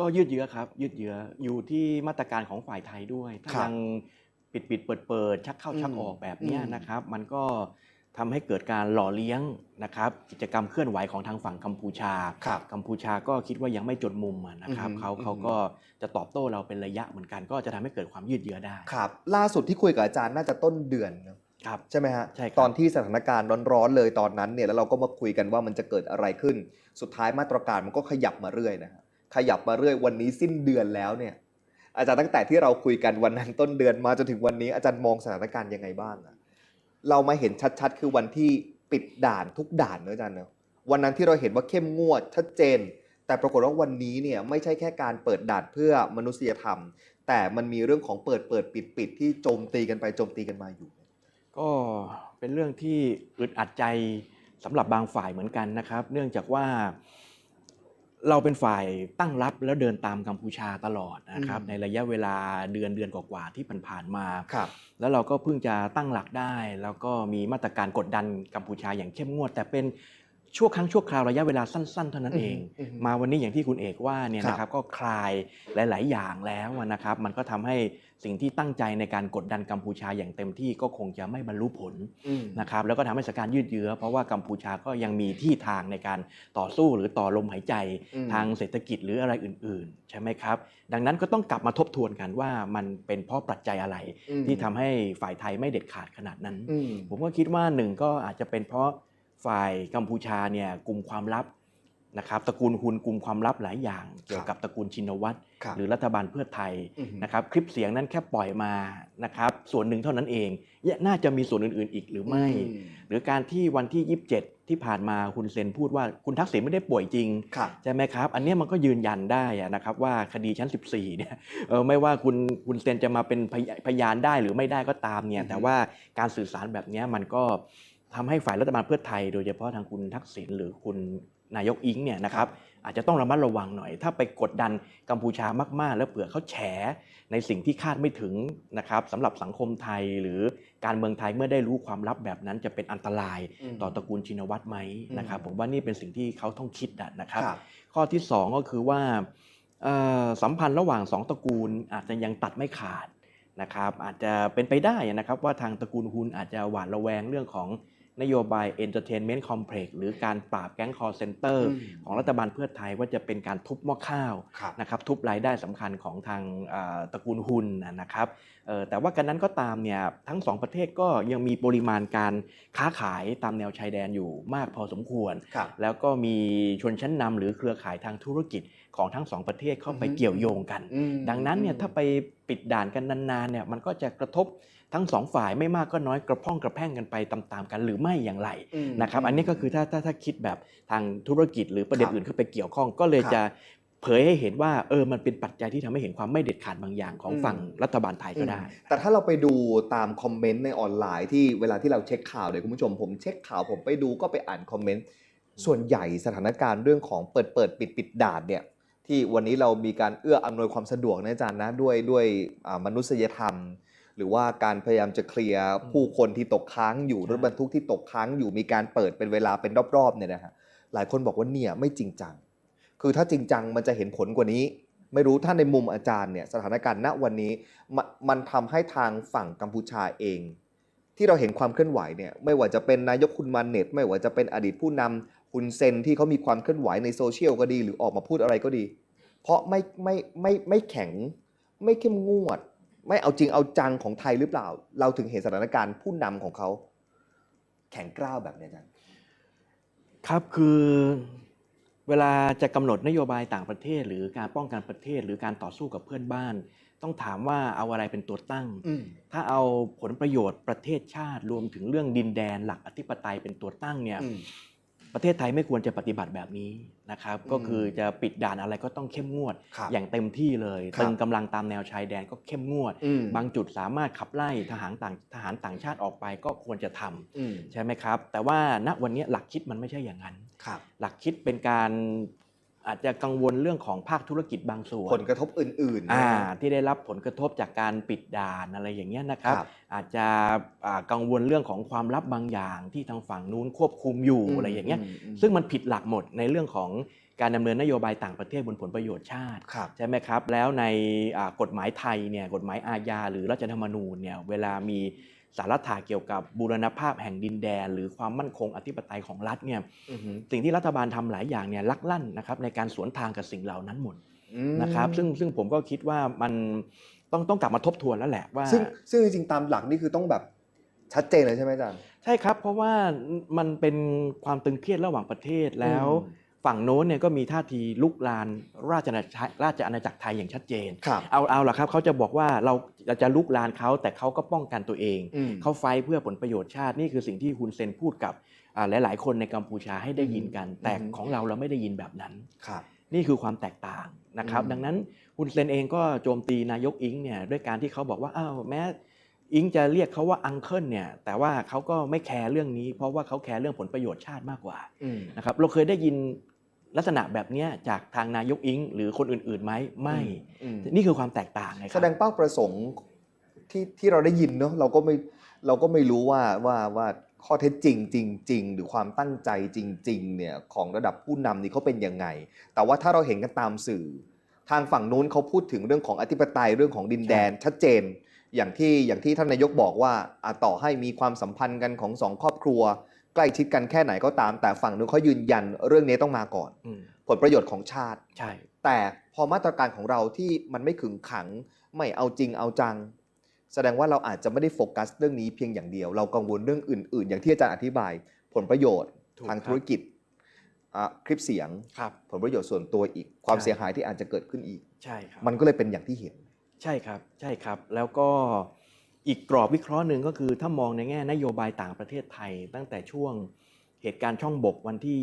ก็ยืดเยื้อครับ ยืดเยื้ออยู่ที่มาตรการของฝ่ายไทยด้วย ถ้าครับยังปิดปิดเปิดเปิดชักเข้าชักอืมออกแบบเนี้ยอืมนะครับ มันก็ทำให้เกิดการหล่อเลี้ยงนะครับกิจกรรมเคลื่อนไหวของทางฝั่งกัมพูชาครับกัมพูชาก็คิดว่ายังไม่จดมุมอะนะครับอือฮึเขาอือฮึเขาก็จะตอบโต้เราเป็นระยะเหมือนกัน ก็จะทำให้เกิดความยืดเยื้อได้ครับล่าสุดที่คุยกับอาจารย์น่าจะต้นเดือนเนอะครับใช่ไหมฮะใช่ครับตอนที่สถานการณ์ร้อนๆเลยตอนนั้นเนี่ยแล้วเราก็มาคุยกันว่ามันจะเกิดอะไรขึ้น สุดท้ายมาตรการมันก็ขยับมาเรื่อยนะฮะ ขยับมาเรื่อยวันนี้สิ้นเดือนแล้วเนี่ย อาจารย์ตั้งแต่ที่เราคุยกันวันนั้นต้นเดือนมาจนถึงวันนี้อาจารย์มองสถานการณ์ยังไงบ้างอะเรามาเห็นชัดๆ คือวันที่ปิดด่านทุกด่านเนอะอาจารย์เนอะวันนั้นที่เราเห็นว่าเข้มงวดชัดเจน แต่ปรากฏว่าวันนี้เนี่ยไม่ใช่แค่การเปิดด่านเพื่อมนุษยธรรม แต่มันมีเรื่องของเปิดเปิดปิดปิดที่โจมตีกันไปโจมตีกันมาอยู่ ก็เป็นเรื่องที่อึดอัดใจสำหรับบางฝ่ายเหมือนกันนะครับ เนื่องจากว่า เราเป็นฝ่ายตั้งรับแล้วเดินตามกัมพูชาตลอดนะครับอืมในระยะเวลาเดือนเดือนกว่าๆที่ผ่านๆมาครับแล้วเราก็เพิ่งจะตั้งหลักได้ แล้วก็มีมาตรการกดดันกัมพูชาอย่างเข้มงวด แต่เป็น ชั่วครั้งชั่วคราวระยะเวลาสั้นๆ เท่านั้นเองอือฮึมาวันนี้อย่างที่คุณเอกว่าเนี่ยครับนะครับก็คลายหลาย ๆ อย่างแล้วนะครับ มันก็ทำให้สิ่งที่ตั้งใจในการกดดันกัมพูชาอย่างเต็มที่ก็คงจะไม่บรรลุผลอืมนะครับแล้วก็ทำให้สถานการณ์ยืดเยื้อเพราะว่ากัมพูชาก็ยังมีที่ทางในการต่อสู้หรือต่อลมหายใจอืมทางเศรษฐกิจหรืออะไรอื่น ๆ ใช่ไหมครับ ดังนั้นก็ต้องกลับมาทบทวนกันว่ามันเป็นเพราะปัจจัยอะไรอืมที่ทำให้ฝ่ายไทยไม่เด็ดขาดขนาดนั้นอืมผมก็คิดว่าหนึ่งก็อาจจะเป็นเพราะ ฝ่ายกัมพูชาเนี่ยกลุ่มความลับนะครับตระกูลฮุนกลุ่มความลับหลายอย่าง เกี่ยวกับตระกูลชินวัตรครับหรือรัฐบาลเพื่อไทยอือฮึนะครับคลิปเสียงนั้นแค่ปล่อยมานะครับส่วนหนึ่งเท่านั้นเองน่าจะมีส่วนอื่น ๆ อีกหรือไม่อืมหรือการที่วันที่ 27 ที่ผ่านมาคุณเซนพูดว่าคุณทักษิณไม่ได้ป่วยจริงครับใช่ไหมครับ อันเนี้ยมันก็ยืนยันได้อะนะครับว่าคดีชั้น 14เนี่ยเออไม่ว่าคุณคุณเซนจะมาเป็นพยพยานได้หรือไม่ได้ก็ตามเนี่อืยอฮึแต่ว่าการสื่อสารแบบเนี้ยมันก็ ทำให้ฝ่ายรัฐบาลเพื่อไทย โดยเฉพาะทางคุณทักษิณหรือคุณนายกอิงเนี่ยนะครับอาจจะต้องระมัดระวังหน่อย ถ้าไปกดดันกัมพูชามาก ๆ แล้วเผื่อเขาแฉในสิ่งที่คาดไม่ถึงนะครับสำหรับสังคมไทยหรือการเมืองไทยเมื่อได้รู้ความลับแบบนั้นจะเป็นอันตรายมต่อตระกูลชินวัตรไหมนะครับอืมผมว่านี่เป็นสิ่งที่เขาต้องคิดอะนะครับครับ ข้อที่ 2 ก็คือว่าเอ่อสัมพันธ์ระหว่าง 2 ตระกูลอาจจะยังตัดไม่ขาดนะครับอาจจะเป็นไปได้นะครับว่าทางตระกูลฮุนอาจจะหวาดระแวงเรื่องของ นโยบาย Entertainment Complex หรือการปราบแก๊ง call center อืมของรัฐบาลเพื่อไทยว่าจะเป็นการทุบหม้อข้าวครับนะครับทุบรายได้สำคัญของทางเอ่อตระกูลฮุนนะนะครับเอ่อแต่ว่ากันนั้นก็ตามเนี่ยทั้งสองประเทศก็ยังมีปริมาณการค้าขายตามแนวชายแดนอยู่มากพอสมควรครับแล้วก็มีชนชั้นนำหรือเครือข่ายทางธุรกิจของทั้งสองประเทศเข้าไปอือฮึเกี่ยวโยงกันอืมดังนั้นเนี่ยอืมถ้าไปปิดด่านกันนานๆเนี่ยมันก็จะกระทบ ทั้งสองฝ่ายไม่มากก็น้อยกระพ้องกระแพ่งกันไปตามๆกันหรือไม่อย่างไรมนะครับอันนี้ก็คือถ้าถ้าถ้าคิดแบบทางธุรกิจหรือประเด็นครับอื่นเข้าไปเกี่ยวข้องก็เลยครับจะเผยให้เห็นว่าเออมันเป็นปัจจัยที่ทำให้เห็นความไม่เด็ดขาดบางอย่างของอืมฝั่งรัฐบาลไทยก็ได้ แต่ถ้าเราไปดูตามคอมเมนต์ในออนไลน์ที่เวลาที่เราเช็คข่าวเนี่ยคุณผู้ชมผมเช็คข่าวผมไปดูก็ไปอ่านคอมเมนต์ส่วนใหญ่สถานการณ์เรื่องของเปิดเปิดปิดปิดด่านเนี่ยที่วันนี้เรามีการเอื้ออำนวยความสะดวกนะอาจารย์นะด้วยด้วยอ่ามนุษยธรรม หรือว่าการพยายามจะเคลียร์ผู้คนที่ตกค้างอยู่ใช่รถบรรทุกที่ตกค้างอยู่มีการเปิดเป็นเวลาเป็นรอบๆเนี่ยนะฮะหลายคนบอกว่าเนี่ยไม่จริงจัง คือถ้าจริงจังมันจะเห็นผลกว่านี้ ไม่รู้ถ้าในมุมอาจารย์เนี่ยสถานการณ์ณวันนี้มันมันทำให้ทางฝั่งกัมพูชาเอง ที่เราเห็นความเคลื่อนไหวเนี่ยไม่ว่าจะเป็นนายกคุณมันเน็ต ไม่ว่าจะเป็นอดีตผู้นำคุณเซนที่เขามีความเคลื่อนไหวในโซเชียลก็ดี หรือออกมาพูดอะไรก็ดี เพราะไม่ไม่ไม่ไม่แข็งไม่เข้มงวด ไม่เอาจริงเอาจังของไทยหรือเปล่า เราถึงเห็นสถานการณ์ผู้นำของเขา แข็งกร้าวแบบเนี้ยอาจารย์ครับคือเวลาจะกำหนดนโยบายต่างประเทศ หรือการป้องกันประเทศ หรือการต่อสู้กับเพื่อนบ้าน ต้องถามว่าเอาอะไรเป็นตัวตั้งอืมถ้าเอาผลประโยชน์ประเทศชาติรวมถึงเรื่องดินแดนหลักอธิปไตยเป็นตัวตั้งเนี่ยอืม ประเทศไทยไม่ควรจะปฏิบัติแบบนี้นะครับอืมก็คือจะปิดด่านอะไรก็ต้องเข้มงวดครับอย่างเต็มที่เลยครับตึงกำลังตามแนวชายแดนก็เข้มงวดอืมบางจุดสามารถขับไล่ทหารต่างทหารต่างชาติออกไปก็ควรจะทำอืมใช่ไหมครับ แต่ว่าณวันนี้หลักคิดมันไม่ใช่อย่างนั้นครับหลักคิดเป็นการ อาจจะกังวลเรื่องของภาคธุรกิจบางส่วนผลกระทบอื่นๆอ่านะที่ได้รับผลกระทบจากการปิดด่านอะไรอย่างเงี้ยนะครับครับอาจจะอ่ากังวลเรื่องของความลับบางอย่างที่ทางฝั่งนู้นควบคุมอยู่อืมอะไรอย่างเงี้ยอืมอืมซึ่งมันผิดหลักหมดในเรื่องของการดำเนินนโยบายต่างประเทศบนผลประโยชน์ชาติครับใช่ไหมครับ แล้วในอ่ากฎหมายไทยเนี่ยกฎหมายอาญาหรือรัฐธรรมนูญเนี่ยเวลามี สาระถาเกี่ยวกับบูรณภาพแห่งดินแดน หรือความมั่นคงอธิปไตยของรัฐเนี่ยอือฮึสิ่งที่รัฐบาลทำหลายอย่างเนี่ยลักลั่นนะครับในการสวนทางกับสิ่งเหล่านั้นหมดอืมนะครับซึ่งซึ่งผมก็คิดว่ามันต้องต้องกลับมาทบทวนแล้วแหละว่า ซึ่งซึ่งจริงๆตามหลักนี่คือต้องแบบชัดเจนเลยใช่ไหมอาจารย์ใช่ครับ เพราะว่ามันเป็นความตึงเครียดระหว่างประเทศแล้วอืม ฝั่งโน้นเนี่ยก็มีท่าทีลุกลานราชอาณาจักรราชอาณาจักรไทยอย่างชัดเจนครับเอาเอาละครับเขาจะบอกว่าเราเราจะลุกลานเขาแต่เขาก็ป้องกันตัวเองอืมเขาไฟท์เพื่อผลประโยชน์ชาตินี่คือสิ่งที่คุณเซนพูดกับอ่าหลาย ๆ คนในกัมพูชาให้ได้ยินกัน แต่อืมของเราเราไม่ได้ยินแบบนั้นครับนี่คือความแตกต่างนะครับอืมดังนั้นคุณเซนเองก็โจมตีนายกอิงเนี่ยด้วยการที่เขาบอกว่าอ้าวแม้ อิงจะเรียกเขาว่าอังเคิลเนี่ยแต่ว่าเขาก็ไม่แคร์เรื่องนี้ เพราะว่าเขาแคร์เรื่องผลประโยชน์ชาติมากกว่าอืมนะครับเราเคยได้ยินลักษณะแบบเนี้ยจากทางนายกอิงหรือคนอื่นๆไหมไม่อืมนี่คือความแตกต่างไงคแสรับดงเป้าประสงค์ที่ที่เราได้ยินเนาะเราก็ไม่เราก็ไม่รู้ว่าว่าว่าข้อเท็จจริงจริง ๆ หรือความตั้งใจจริง ๆ เนี่ยของระดับผู้นำนี่เขาเป็นยังไง แต่ว่าถ้าเราเห็นกันตามสื่อ ทางฝั่งนู้นเขาพูดถึงเรื่องของอธิปไตยเรื่องของดินแดนชัดเจน อย่างที่อย่างที่ท่านนายกบอกว่าอะต่อให้มีความสัมพันธ์กันของสองครอบครัว ใกล้ชิดกันแค่ไหนก็ตาม แต่ฝั่งนู้นเขายืนยันเรื่องนี้ต้องมาก่อนอืมผลประโยชน์ของชาติ ใช่ แต่พอมาตรการของเราที่มันไม่ขึงขัง ไม่เอาจริงเอาจัง แสดงว่าเราอาจจะไม่ได้โฟกัสเรื่องนี้เพียงอย่างเดียว เรากังวลเรื่องอื่น ๆ อย่างที่อาจารย์อธิบาย ผลประโยชน์ถูกทางครับธุรกิจอะคลิปเสียงครับผลประโยชน์ส่วนตัวอีก ความใช่เสียหายที่อาจจะเกิดขึ้นอีก ใช่ครับ มันก็เลยเป็นอย่างที่เห็น ใช่ครับใช่ครับ แล้วก็อีกกรอบวิเคราะห์หนึ่งก็คือถ้ามองในแง่นโยบายต่างประเทศไทย ตั้งแต่ช่วงเหตุการณ์ช่องบกวันที่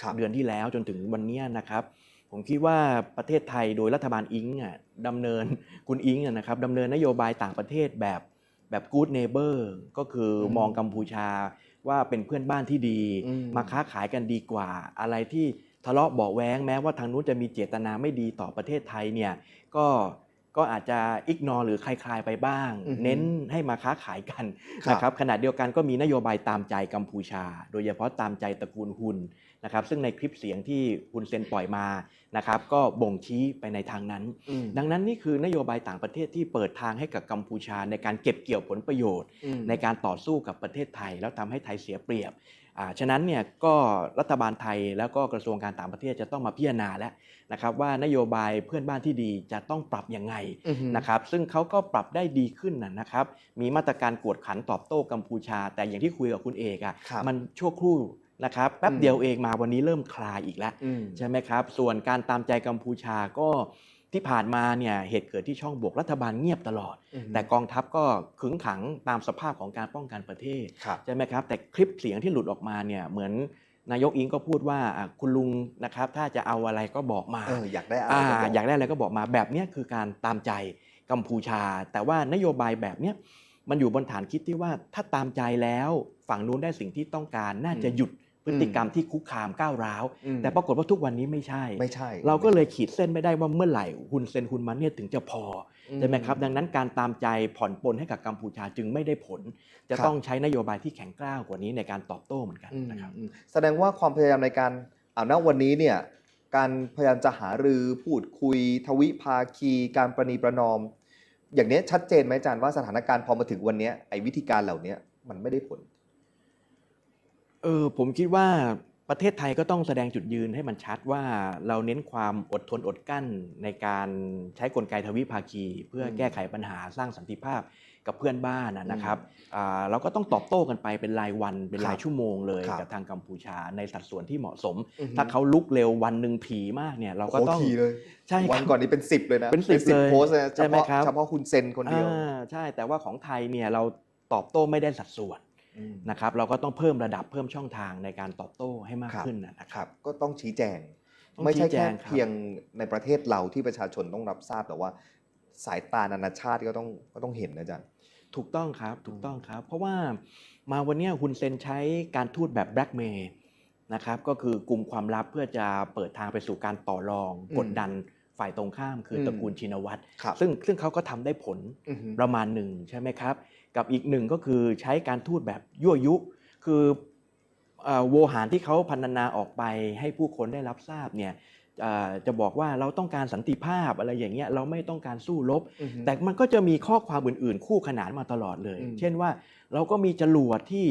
ครับ28 เดือนที่แล้วจนถึงวันเนี้ยนะครับ ผมคิดว่าประเทศไทยโดยรัฐบาลอิงอะดำเนินคุณอิงอะนะครับดำเนินนโยบายต่างประเทศแบบแบบ good neighbor ก็คืออมมองกัมพูชาว่าเป็นเพื่อนบ้านที่ดีอืมมาค้าขายกันดีกว่า อะไรที่ทะเลาะเบาะแว้งแม้ว่าทางนู้นจะมีเจตนาไม่ดีต่อประเทศไทยเนี่ยก็ ก็อาจจะอิกนอหรือคลายๆไปบ้างอือฮึเน้นให้มาค้าขายกันครับนะครับขณะเดียวกันก็มีนโยบายตามใจกัมพูชา โดยเฉพาะตามใจตระกูลฮุน นะครับ ซึ่งในคลิปเสียงที่ฮุนเซนปล่อยมานะครับ ก็บ่งชี้ไปในทางนั้นอืมดังนั้นนี่คือนโยบายต่างประเทศที่เปิดทางให้กับกัมพูชา ในการเก็บเกี่ยวผลประโยชน์อืมในการต่อสู้กับประเทศไทย แล้วทำให้ไทยเสียเปรียบอ่าฉะนั้นเนี่ยก็รัฐบาลไทยแล้วก็กระทรวงการต่างประเทศจะต้องมาพิจารณาแล้วนะครับว่านโยบายเพื่อนบ้านที่ดีจะต้องปรับยังไงอือฮึนะครับซึ่งเขาก็ปรับได้ดีขึ้นนะนะครับมีมาตรการกวดขันตอบโต้กัมพูชา แต่อย่างที่คุยกับคุณเอกอะครับมันชั่วครู่ นะครับแป๊บอืมเดียวเองมาวันนี้เริ่มคลายอีกแล้วอืมใช่ไหมครับ ส่วนการตามใจกัมพูชาก็ที่ผ่านมาเนี่ยเหตุเกิดที่ช่องบกรัฐบาลเงียบตลอดอืมแต่กองทัพก็ขึงขังตามสภาพของการป้องกันประเทศครับใช่ไหมครับ แต่คลิปเสียงที่หลุดออกมาเนี่ยเหมือนนายกอิงก็พูดว่าอะคุณลุงนะครับถ้าจะเอาอะไรก็บอกมาเอออยากได้อะไรอ่าก็บอยากได้อะไรก็บอกมาแบบเนี้ยคือการตามใจกัมพูชา แต่ว่านโยบายแบบเนี้ยมันอยู่บนฐานคิดที่ว่าถ้าตามใจแล้วฝั่งนู้นได้สิ่งที่ต้องการน่าจะหยุด พฤติกรรมที่คุกคามก้าวร้าวอืมแต่ปรากฏว่าทุกวันนี้ไม่ใช่ ไม่ใช่ เราก็เลยขีดเส้นไม่ได้ว่าเมื่อไหร่ฮุนเซนฮุนมันเนี่ยถึงจะพออใช่ไหมครับ ดังนั้นการตามใจผ่อนปลนให้กับกัมพูชาจึงไม่ได้ผล จะครับต้องใช้นโยบายที่แข็งกร้าวกว่านี้ในการตอบโต้เหมือนกันอืมนะครับอืมแสดงว่าความพยายามในการเอาณวันนี้เนี่ยการพยายามจะหารือพูดคุย ทวิภาคี การประนีประนอม อย่างเนี้ยชัดเจนไหมอาจารย์ว่าสถานการณ์พอมาถึงวันเนี้ยไอ้วิธีการเหล่าเนี้ยมันไม่ได้ผล เออผมคิดว่าประเทศไทยก็ต้องแสดงจุดยืนให้มันชัดว่าเราเน้นความอดทนอดกลั้นในการใช้กลไกทวิภาคี เพื่ออืมแก้ไขปัญหาสร้างสันติภาพกับเพื่อนบ้านนะอืมนะครับอ่าเราก็ต้องตอบโต้กันไปเป็นรายวันเป็นรายครับชั่วโมงเลยครับกับทางกัมพูชาในสัดส่วนที่เหมาะสม อือฮึ ถ้าเขาลุกเร็ววันหนึ่งผีมากเนี่ยเราก็โอ้โหต้องทีเลย ใช่ครับวันก่อนนี้เป็นสิบเลยนะเป็น10เลยโพสต์เลยนะใช่เฉไหมพาะครับ เฉพาะคุณเซนคนเดียว อ่าใช่แต่ว่าของไทยเนี่ยเราตอบโต้ไม่ได้สัดส่วนอืม นะครับเราก็ต้องเพิ่มระดับเพิ่มช่องทางในการตอบโต้ให้มากครับขึ้นนะนะคครับรับก็ต้องชี้แจงต้องไม่ใช่ชี้แจแค่งครับเพียงในประเทศเราที่ประชาชนต้องรับทราบแต่ว่าสายตานานาชาติก็ต้องก็ต้องเห็นนะอาจารย์ถูกต้องครับถูกต้องครับ เพราะว่ามาวันเนี้ยฮุนเซนใช้การทูตแบบแบล็กเมย์นะครับก็คือกลุ่มความลับเพื่อจะเปิดทางไปสู่การต่อรองอืมกดดันฝ่ายตรงข้ามคืออมตระกูลชินวัตรครับซึ่งซึ่งเขาก็ทำได้ผลอือฮึประมาณหนึ่งใช่ไหมครับ กับอีกหนึ่งก็คือใช้การทูตแบบยั่วยุ คือเอ่อโวหารที่เขาพันนาออกไปให้ผู้คนได้รับทราบเนี่ยเอ่อจะบอกว่าเราต้องการสันติภาพอะไรอย่างเงี้ยเราไม่ต้องการสู้รบอือฮึแต่มันก็จะมีข้อความอื่นๆ คู่ขนานมาตลอดเลยอืมเช่นว่าเราก็มีจรวดที่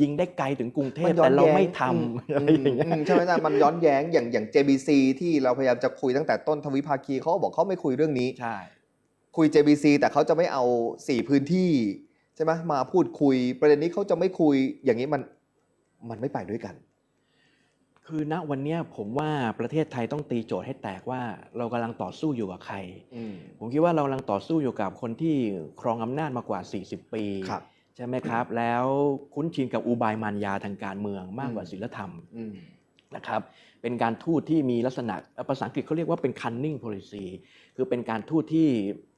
ยิงได้ไกลถึงกรุงเทมัพนย้อนแต่เราแย้งไม่ทอืมำอะไรอย่างเงี้ยอืมใช่ไหมอาจารย์มันย้อนแย้งอย่างอย่าง JBC ที่เราพยายามจะคุยตั้งแต่ต้นทวิภาคีเขาก็บอกเขาไม่คุยเรื่องนี้ใช่คุย JBC แต่เขาจะไม่เอาสี่พื้นที่ใช่ไหมมาพูดคุยประเด็นนี้เขาจะไม่คุยอย่างนี้มันมันไม่ไปด้วยกัน คือณวันเนี้ยผมว่าประเทศไทยต้องตีโจทย์ให้แตกว่าเรากำลังต่อสู้อยู่กับใครอืมผมคิดว่าเรากำลังต่อสู้อยู่กับคนที่ครองอำนาจมากว่า 40 ปีครับใช่ไหมครับ แล้วคุ้นชินกับอุบายมารยาทางการเมืองมากกว่าอืมศีลธรรมอืมนะครับเป็นการทูตที่มีลักษณะเอ่อภาษาอังกฤษเขาเรียกว่าเป็น cunning policy คือเป็นการทูตที่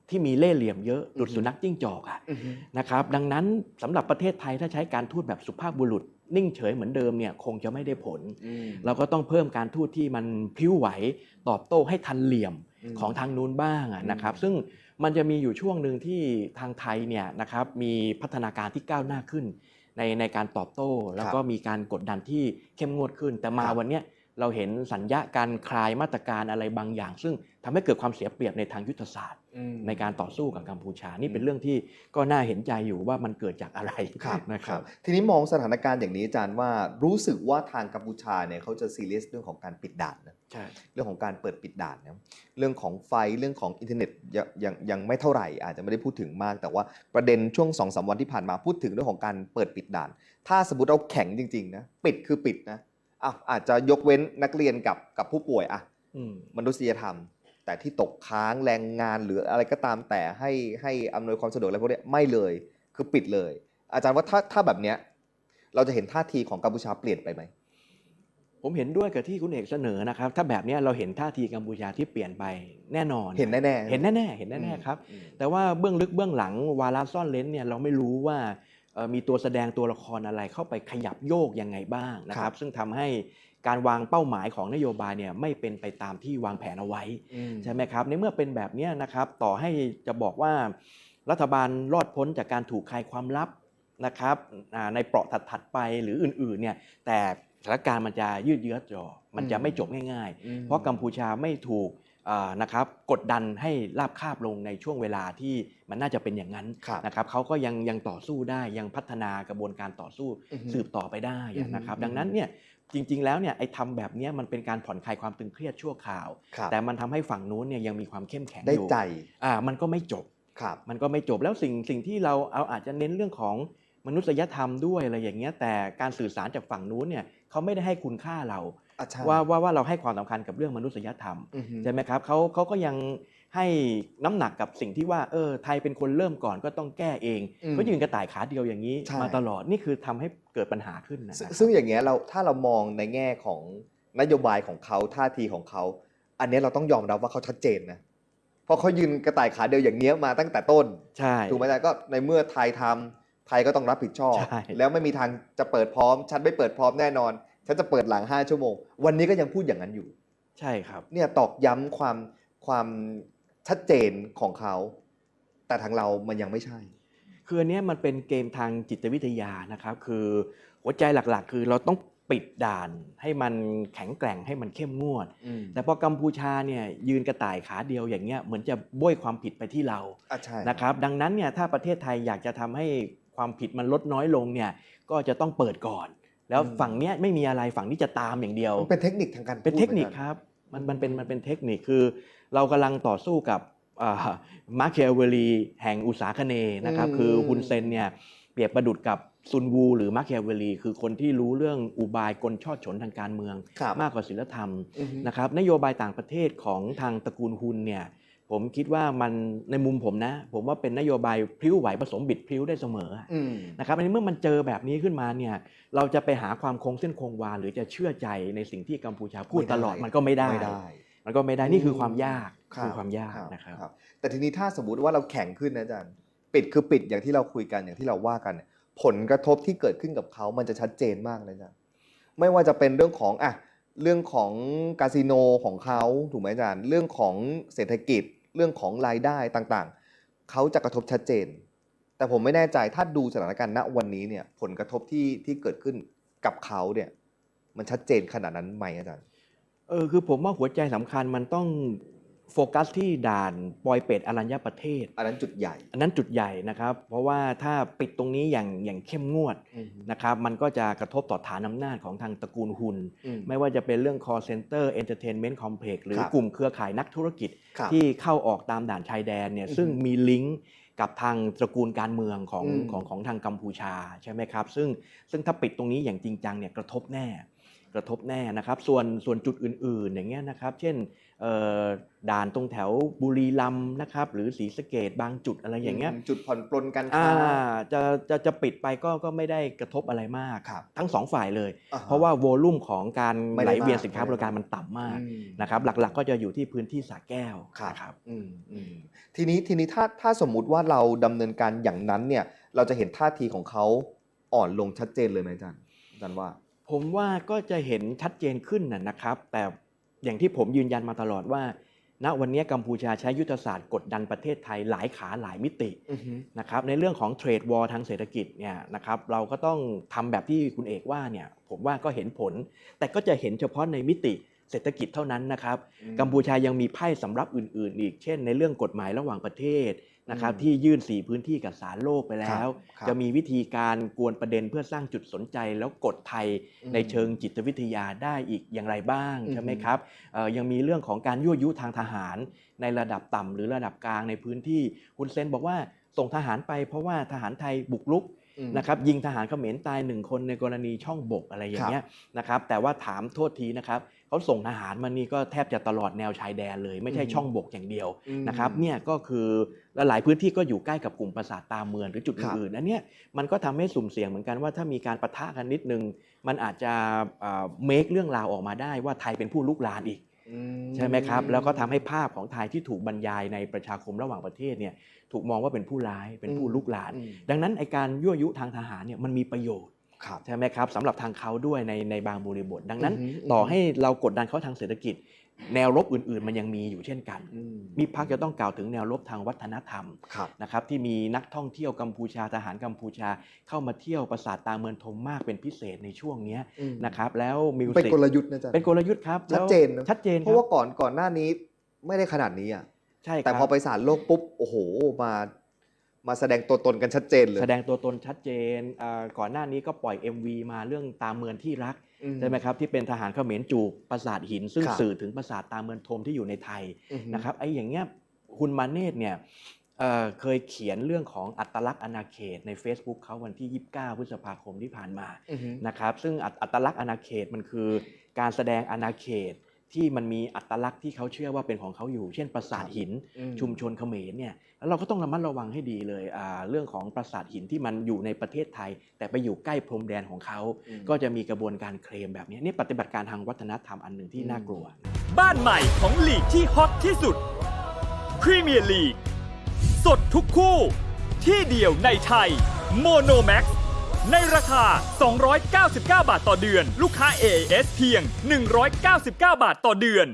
ที่มีเล่ห์เหลี่ยมเยอะดุดอือฮึสุนัขจิ้งจอกอะอืมนะครับดังนั้นสำหรับประเทศไทยถ้าใช้การทูตแบบสุภาพบุรุษ นิ่งเฉยเหมือนเดิมเนี่ยคงจะไม่ได้ผลอืมเราก็ต้องเพิ่มการทูตที่มันพลิ้วไหวตอบโต้ให้ทันเหลี่ยมอืมของทางนู้นบ้างอะนะครับอืมซึ่งมันจะมีอยู่ช่วงหนึ่งที่ทางไทยเนี่ยนะครับมีพัฒนาการที่ก้าวหน้าขึ้น ในในการตอบโต้ แล้วก็มีการกดดันที่เข้มงวดขึ้น แต่มาครับวันเนี้ยเราเห็นสัญญาการคลายมาตรการอะไรบางอย่าง ซึ่งทำให้เกิดความเสียเปรียบในทางยุทธศาสตร์อืม ในการต่อสู้กับกัมพูชา นี่อืเป็นมเรื่องที่ก็น่าเห็นใจอยู่ว่ามันเกิดจากอะไรครับนะครับ ทีนี้มองสถานการณ์อย่างนี้อาจารย์ว่ารู้สึกว่าทางกัมพูชาเนี่ยเขาจะซีเรียสเรื่องของการปิดด่านนะใช่เรื่องของการเปิดปิดด่านนะเรื่องของไฟเรื่องของอินเทอร์เน็ตยังยังยังไม่เท่าไหร่ อาจจะไม่ได้พูดถึงมาก แต่ว่าประเด็นช่วง2อสวันที่ผ่านมาพูดถึงเรื่องของการเปิดปิดด่าน ถ้าสมมติเราแข็งจริงๆนะปิดคือปิดนะอะอาจจะยกเว้นนักเรียนกับกับผู้ป่วยอะอืมมนุษยธรรม แต่ที่ตกค้างแรงงานหรืออะไรก็ตามแต่ให้ให้อำนวยความสะดวกอะไรพวกเนี้ยไม่เลยคือปิดเลย อาจารย์ว่าถ้าถ้าแบบเนี้ยเราจะเห็นท่าทีของกัมพูชาเปลี่ยนไปไหมผมเห็นด้วยกับที่คุณเอกเสนอนะครับ ถ้าแบบเนี้ยเราเห็นท่าทีกัมพูชาที่เปลี่ยนไปแน่นอน เห็นแน่ๆเห็นแน่ๆเห็นแน่ๆครับอืมแต่ว่าเบื้องลึกเบื้องหลังวาระซ่อนเลนเนี่ยเราไม่รู้ว่าเอ่อมีตัวแสดงตัวละครอะไรเข้าไปขยับโยกยังไงบ้างนะคครัรับบซึ่งทำให้ การวางเป้าหมายของนโยบายเนี่ยไม่เป็นไปตามที่วางแผนเอาไว้อืมใช่ไหมครับในเมื่อเป็นแบบเนี้ยนะครับต่อให้จะบอกว่ารัฐบาลรอดพ้นจากการถูกคลายความลับนะครับอ่าในเปราะถัดๆไปหรืออื่นๆเนี่ยแต่สถานการณ์มันจะยืดเยื้อจอมันจะไม่จบง่ายอืมๆเพราะกัมพูชาไม่ถูกอ่านะครับกดดันให้ราบคาบลงในช่วงเวลาที่มันน่าจะเป็นอย่างนั้นครับนะครับเขาก็ยังยังต่อสู้ได้ยังพัฒนากระบวนการต่อสู้อือฮึสืบต่อไปได้นะครับอือฮึดังนั้นเนี่ย จริง ๆ แล้วเนี่ยไอ้ทำแบบเนี้ยมันเป็นการผ่อนคลายความตึงเครียดชั่วคราว ครับแต่มันทำให้ฝั่งนู้นเนี่ยยังมีความเข้มแข็งได้อยู่ใจอ่ามันก็ไม่จบ ครับ มันก็ไม่จบแล้วสิ่งสิ่งที่เราเอาอาจจะเน้นเรื่องของมนุษยธรรมด้วยอะไรอย่างเงี้ยแต่การสื่อสารจากฝั่งนู้นเนี่ยเขาไม่ได้ให้คุณค่าเราอะใช่ว่าว่าว่าเราให้ความสำคัญกับเรื่องมนุษยธรรม อือฮึ ใช่ไหมครับเขาเขาก็ยัง ให้น้ำหนักกับสิ่งที่ว่าเออไทยเป็นคนเริ่มก่อนก็ต้องแก้เองอืมก็ยืนกระต่ายขาเดียวอย่างนี้ ใช่ มาตลอดนี่คือทำให้เกิดปัญหาขึ้นนะซึ่งครับซึ่งอย่างเงี้ยเราถ้าเรามองในแง่ของนโยบายของเขาท่าทีของเขา อันเนี้ยเราต้องยอมรับว่าเขาชัดเจนนะเพราะเขายืนกระต่ายขาเดียวอย่างเนี้ยมาตั้งแต่ต้นใช่ ถูกไหมอาจารย์ก็ในเมื่อไทยทำไทยก็ต้องรับผิดชอบ ใช่ แล้วไม่มีทางจะเปิดพร้อม ฉันไม่เปิดพร้อมแน่นอน ฉันจะเปิดหลัง 5 ชั่วโมง วันนี้ก็ยังพูดอย่างนั้นอยู่ ใช่ครับ เนี่ยตอกย้ำความความ ชัดเจนของเขา แต่ทางเรามันยังไม่ใช่ คืออันเนี้ยมันเป็นเกมทางจิตวิทยานะครับ คือหัวใจหลักๆ คือเราต้องปิดด่านให้มันแข็งแกร่งให้มันเข้มงวด อืมแต่พอกัมพูชาเนี่ยยืนกระต่ายขาเดียวอย่างเงี้ยเหมือนจะบ้วยความผิดไปที่เรา อะใช่นะครับดังนั้นเนี่ยถ้าประเทศไทยอยากจะทำให้ความผิดมันลดน้อยลงเนี่ยก็จะต้องเปิดก่อน แล้วฝั่งเนี้ยไม่มีอะไรฝั่งนี้จะตามอย่างเดียว มันเป็นเทคนิคทางการเป็นพูดเทคนิคหมือครับ มันมันเป็นมันเป็นเทคนิคคือ เรากำลังต่อสู้กับมาร์เคียเวลีแห่งอุตสาคเนย์นะครับคือฮุนเซนเนี่ยเปรียบประดุดกับซุนวูหรือมาร์เคียเวลี คือคนที่รู้เรื่องอุบายกลชอดฉนทางการเมืองครับมากกว่าศีลธรรมอือฮึนะครับนโยบายต่างประเทศของทางตระกูลฮุนเนี่ย ผมคิดว่ามันในมุมผมนะ ผมว่าเป็นนโยบายพลิ้วไหวผสมบิดพลิ้วได้เสมออืมนะครับอันนี้เมื่อมันเจอแบบนี้ขึ้นมาเนี่ยเราจะไปหาความคงเส้นคงวา หรือจะเชื่อใจในสิ่งที่กัมพูชาพูดไม่ได้ตลอดมันก็ไม่ได้ไม่ได้ มันก็ไม่ได้นี่คือความยากรับคือความยากนะครับแต่ทีนี้ถ้าสมมติว่าเราแข่งขึ้นนะอาจารย์ปิดคือปิดอย่างที่เราคุยกันอย่างที่เราว่ากันเนี่ยผลกระทบที่เกิดขึ้นกับเขามันจะชัดเจนมากเลยอาจารย์ไม่ว่าจะเป็นเรื่องของอะเรื่องของคาสิโนของเขาถูกไหมอาจารย์ เรื่องของเศรษฐกิจ เรื่องของรายได้ต่างๆ เขาจะกระทบชัดเจน แต่ผมไม่แน่ใจถ้าดูสถานการณ์ณวันนี้เนี่ยผลกระทบที่ที่เกิดขึ้นกับเขาเนี่ยมันชัดเจนขนาดนั้นไหมอาจารย์ เออคือผมว่าหัวใจสำคัญมันต้อง โฟกัสที่ด่านปอยเป็ดอรัญญประเทศ อันนั้นจุดใหญ่ อันนั้นจุดใหญ่นะครับ เพราะว่าถ้าปิดตรงนี้อย่างอย่างเข้มงวดนะครับมันก็จะกระทบต่อฐานอำนาจของทางตระกูลหุน อืม ไม่ว่าจะเป็นเรื่อง call center entertainment complex หรือครับ กลุ่มเครือข่ายนักธุรกิจ ครับ ที่เข้าออกตามด่านชายแดนเนี่ยอือฮึซึ่งมีลิงก์กับทางตระกูลการเมืองของอืมของของทางกัมพูชาใช่ไหมครับ ซึ่งซึ่งถ้าปิดตรงนี้อย่างจริงจังเนี่ยกระทบแน่ กระทบแน่นะครับ ส่วนส่วนจุดอื่นๆ อย่างเงี้ยนะครับ เช่นเอ่อ ด่านตรงแถวบุรีรัมย์นะครับ หรือศรีสะเกดบางจุดอะไรอย่างเงี้ยจุดผ่อนปลนการอ่าค้าจะจะจะปิดไปก็ก็ไม่ได้กระทบอะไรมากครับทั้งสองฝ่ายเลยอ่าฮะเพราะว่าโวลุ่มของการไม่ไหได้ลเวียนมากสินค้าไม่บได้ริการมันต่ำมากอืมนะครับ หลักๆก็จะอยู่ที่พื้นที่สระแก้วครับนะครับอืมอืมทีนี้ทีนี้ถ้าถ้าสมมุติว่าเราดำเนินการอย่างนั้นเนี่ยเราจะเห็นท่าทีของเขาอ่อนลงชัดเจนเลยไหมอาจารย์อาจารย์ว่า ผมว่าก็จะเห็นชัดเจนขึ้นนะนะครับ แต่ อย่างที่ผมยืนยันมาตลอดว่า ณวันนี้กัมพูชาใช้ยุทธศาสตร์กดดันประเทศไทยหลายขาหลายมิติอือฮึนะครับในเรื่องของเทรดวอลทางเศรษฐกิจเนี่ยนะครับเราก็ต้องทำแบบที่คุณเอกว่าเนี่ยผมว่าก็เห็นผล แต่ก็จะเห็นเฉพาะในมิติ เศรษฐกิจเท่านั้นนะครับ กัมพูชายังมีไพ่สำรับอื่น ๆ อีก เช่น ในเรื่องกฎหมายระหว่างประเทศนะครับอืมที่ยื่นสีพื้นที่กับศาลโลกไปแล้วครับครับจะมีวิธีการกวนประเด็นเพื่อสร้างจุดสนใจแล้วกดไทยอืมในเชิงจิตวิทยาได้อีกอย่างไรบ้างอืมใช่ไหมครับเอ่อยังมีเรื่องของการยั่วยุทางทหาร ในระดับต่ำหรือระดับกลางในพื้นที่คุณเซนบอกว่าส่งทหารไปเพราะว่าทหารไทยบุกรุกอืมนะครับยิงทหารเขมรตายหนึ่งคนในกรณีช่องบกอะไรอย่างเงี้ยนะครับแต่ว่าถามโทษทีนะครับ เขาส่งทหารมานี่ก็แทบจะตลอดแนวชายแดนเลย ไม่ใช่อืมช่องบกอย่างเดียวอืมนะครับเนี่ยก็คือและหลายพื้นที่ก็อยู่ใกล้กับกลุ่มปราสาทตาเมืองหรือจุดครับอื่นๆอันเนี้ยมันก็ทำให้สุ่มเสี่ยงเหมือนกันว่าถ้ามีการประทะกันนิดนึง มันอาจจะเมคเรื่องราวออกมาได้ว่าไทยเป็นผู้ลุกลานอีกอืใช่ไหมครับแล้วก็ทำให้ภาพของไทยที่ถูกบรรยายในประชาคมระหว่างประเทศเนี่ยถูกมองว่าเป็นผู้ร้ายเป็นผู้ลุกลานอืมดังนั้นไอการยั่วยุทางทหารเนี่ยมันมีประโยชน์ครับ ใช่ไหมครับสำหรับทางเขาด้วยในในบางบริบท ดังนั้นอือฮึต่อให้เรากดดันเขาทางเศรษฐกิจ แนวรบอื่น ๆ มันยังมีอยู่เช่นกันอืมมีพักจะต้องกล่าวถึงแนวรบทางวัฒนธรรมครับนะครับที่มีนักท่องเที่ยวกัมพูชาทหารกัมพูชา เข้ามาเที่ยวปราสาทตาเมืองทมมากเป็นพิเศษในช่วงเนี้ยอืมนะครับแล้วมิวเป็นสิกกลยุทธ์นะอาจารย์เป็นกลยุทธ์ครับชัดเจนนะแล้วชัดเจนเพครัราะบว่าก่อนก่อนหน้านี้ไม่ได้ขนาดนี้อะใช่ครับแต่พอไปศาลโลกปุ๊บโอ้โหมา มาแสดงตัวตนกันชัดเจนเลยแสดงตัวตนชัดเจนอ่าก่อนหน้านี้ก็ปล่อย MV มาเรื่องตามเมืองที่รักอืใช่ไหมครับที่เป็นทหารเขมรจูบปราสาทหิน ซึ่งครับสื่อถึงปราสาทตามเมืองทมที่อยู่ในไทยอือฮึนะครับไอ้อย่างเงี้ยคุณมาเนตเนี่ยเอ่อเคยเขียนเรื่องของอัตลักษณ์อาณาเขตใน Facebook เขาวันที่ 29 พฤษภาคมที่ผ่านมาอือฮึนะครับซึ่งอัตอัตลักษณ์อาณาเขตมันคือการแสดงอาณาเขต ที่มันมีอัตลักษณ์ที่เขาเชื่อว่าเป็นของเขาอยู่ เช่นปราสาทหินอืมชุมชนเขมรเนี่ยแล้วเราก็ต้องระมัดระวังให้ดีเลยอ่าเรื่องของปราสาทหินที่มันอยู่ในประเทศไทย แต่ไปอยู่ใกล้พรมแดนของเขาอืมก็จะมีกระบวนการเคลมแบบนี้นี่ปฏิบัติการทางวัฒนธรรมอันหนึ่งที่อืมน่ากลัว บ้านใหม่ของลีกที่ฮอตที่สุดพรีเมียร์ลีกสดทุกคู่ ที่เดียวในไทยโมโนแม็ก ในราคา 299 บาทต่อเดือน ลูกค้า AIS เพียง 199 บาทต่อเดือน